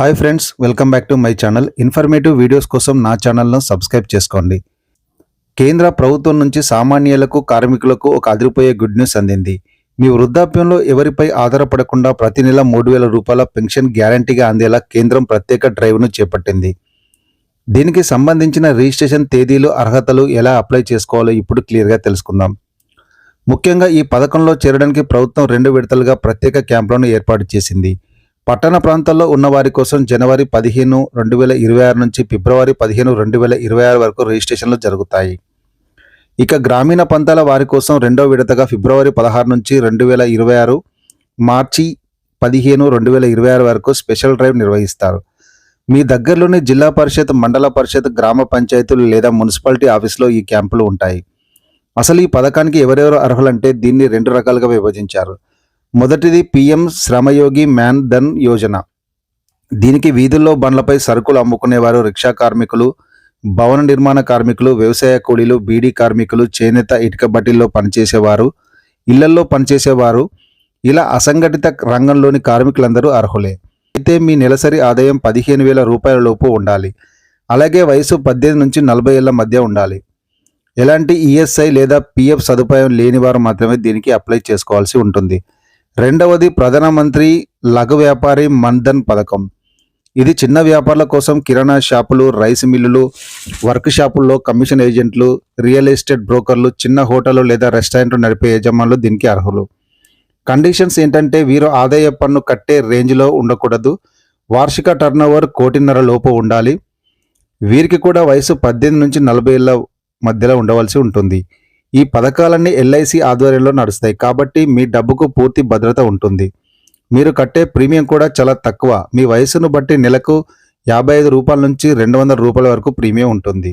Hi friends welcome back to my channel. Informative videos కోసం నా ఛానల్ను సబ్స్క్రైబ్ చేసుకోండి. కేంద్ర ప్రభుత్వం నుంచి సామాన్యులకు కార్మికులకు ఒక అదిరిపోయే గుడ్ న్యూస్ అందింది. మీ వృద్ధాప్యంలో ఎవరిపై ఆధారపడకుండా ప్రతి నెల మూడు వేల రూపాయల పెన్షన్ గ్యారంటీగా అందేలా కేంద్రం ప్రత్యేక డ్రైవ్ను చేపట్టింది. దీనికి సంబంధించిన రిజిస్ట్రేషన్ తేదీలు అర్హతలు ఎలా అప్లై చేసుకోవాలో ఇప్పుడు క్లియర్గా తెలుసుకుందాం. ముఖ్యంగా ఈ పథకంలో చేరడానికి ప్రభుత్వం రెండు విడతలుగా ప్రత్యేక క్యాంపులను ఏర్పాటు చేసింది. పట్టణ ప్రాంతాల్లో ఉన్న వారి కోసం జనవరి పదిహేను రెండు వేల ఇరవై ఆరు నుంచి ఫిబ్రవరి పదిహేను రెండు వేల ఇరవై ఆరు వరకు రిజిస్ట్రేషన్లు జరుగుతాయి. ఇక గ్రామీణ ప్రాంతాల వారి కోసం రెండో విడతగా ఫిబ్రవరి పదహారు నుంచి రెండు వేల ఇరవై ఆరు మార్చి పదిహేను రెండు వేల ఇరవై ఆరు వరకు స్పెషల్ డ్రైవ్ నిర్వహిస్తారు. మీ దగ్గరలోని జిల్లా పరిషత్ మండల పరిషత్ గ్రామ పంచాయతీలు లేదా మున్సిపాలిటీ ఆఫీసులో ఈ క్యాంపులు ఉంటాయి. అసలు ఈ పథకానికి ఎవరెవరు అర్హులంటే దీన్ని రెండు రకాలుగా విభజించారు. మొదటిది పిఎం శ్రమయోగి మ్యాన్ ధన్ యోజన. దీనికి వీధుల్లో బండ్లపై సరుకులు అమ్ముకునేవారు రిక్షా కార్మికులు భవన నిర్మాణ కార్మికులు వ్యవసాయ కూలీలు బీడీ కార్మికులు చేనేత ఇటుక బట్టీల్లో పనిచేసేవారు ఇళ్ళల్లో పనిచేసేవారు. ఇలా అసంఘటిత రంగంలోని కార్మికులందరూ అర్హులే. అయితే మీ నెలసరి ఆదాయం పదిహేను వేల రూపాయల లోపు ఉండాలి. అలాగే వయసు పద్దెనిమిది నుంచి నలభై ఏళ్ళ మధ్య ఉండాలి. ఎలాంటి ఈఎస్ఐ లేదా పిఎఫ్ సదుపాయం లేని వారు మాత్రమే దీనికి అప్లై చేసుకోవాల్సి ఉంటుంది. రెండవది ప్రధానమంత్రి లఘు వ్యాపారి మన్ధన్ పథకం. ఇది చిన్న వ్యాపారుల కోసం కిరాణా షాపులు రైస్ మిల్లులు వర్క్ షాపుల్లో కమిషన్ ఏజెంట్లు రియల్ ఎస్టేట్ బ్రోకర్లు చిన్న హోటళ్ళు లేదా రెస్టారెంట్లు నడిపే యజమానులు దీనికి అర్హులు. కండిషన్స్ ఏంటంటే వీరు ఆదాయ పన్ను కట్టే రేంజ్లో ఉండకూడదు. వార్షిక టర్నోవర్ కోటిన్నర లోపు ఉండాలి. వీరికి కూడా వయసు పద్దెనిమిది నుంచి నలభై ఏళ్ళ మధ్యలో ఉండవలసి ఉంటుంది. ఈ పథకాలన్నీ ఎల్ఐసి ఆధ్వర్యంలో నడుస్తాయి. కాబట్టి మీ డబ్బుకు పూర్తి భద్రత ఉంటుంది. మీరు కట్టే ప్రీమియం కూడా చాలా తక్కువ. మీ వయసును బట్టి నెలకు యాభై ఐదు రూపాయల నుంచి రెండు వందల రూపాయల వరకు ప్రీమియం ఉంటుంది.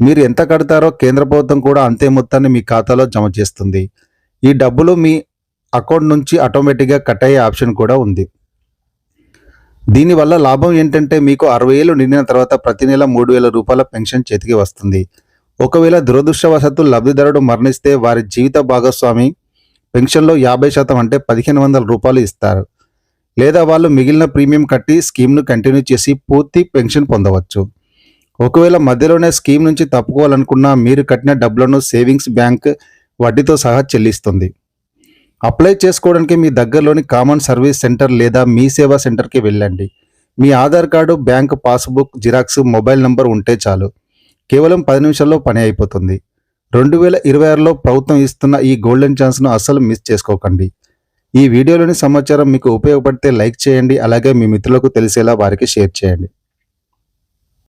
మీరు ఎంత కడతారో కేంద్ర ప్రభుత్వం కూడా అంతే మొత్తాన్ని మీ ఖాతాలో జమ చేస్తుంది. ఈ డబ్బులు మీ అకౌంట్ నుంచి ఆటోమేటిక్గా కట్ అయ్యే ఆప్షన్ కూడా ఉంది. దీనివల్ల లాభం ఏంటంటే మీకు అరవై ఏళ్ళు నిండిన తర్వాత ప్రతి నెల మూడు వేల రూపాయల పెన్షన్ చేతికి వస్తుంది. ఒకవేళ దురదృష్టవశాత్తు లబ్ధిదారుడు మరణిస్తే వారి జీవిత భాగస్వామి పెన్షన్లో యాభై శాతం అంటే పదిహేను వందల రూపాయలు ఇస్తారు. లేదా వాళ్ళు మిగిలిన ప్రీమియం కట్టి స్కీమ్ను కంటిన్యూ చేసి పూర్తి పెన్షన్ పొందవచ్చు. ఒకవేళ మధ్యలోనే స్కీమ్ నుంచి తప్పుకోవాలనుకున్నా మీరు కట్టిన డబ్బులను సేవింగ్స్ బ్యాంక్ వడ్డీతో సహా చెల్లిస్తుంది. అప్లై చేసుకోవడానికి మీ దగ్గరలోని కామన్ సర్వీస్ సెంటర్ లేదా మీ సేవా సెంటర్కి వెళ్ళండి. మీ Aadhaar card bank passbook xerox mobile number ఉంటే చాలు. కేవలం పది నిమిషాల్లో పని అయిపోతుంది. రెండు వేల ఇరవై ఆరులో ప్రభుత్వం ఇస్తున్న ఈ గోల్డెన్ ఛాన్స్ను అస్సలు మిస్ చేసుకోకండి. ఈ వీడియోలోని సమాచారం మీకు ఉపయోగపడితే లైక్ చేయండి అలాగే మీ మిత్రులకు తెలిసేలా వారికి షేర్ చేయండి.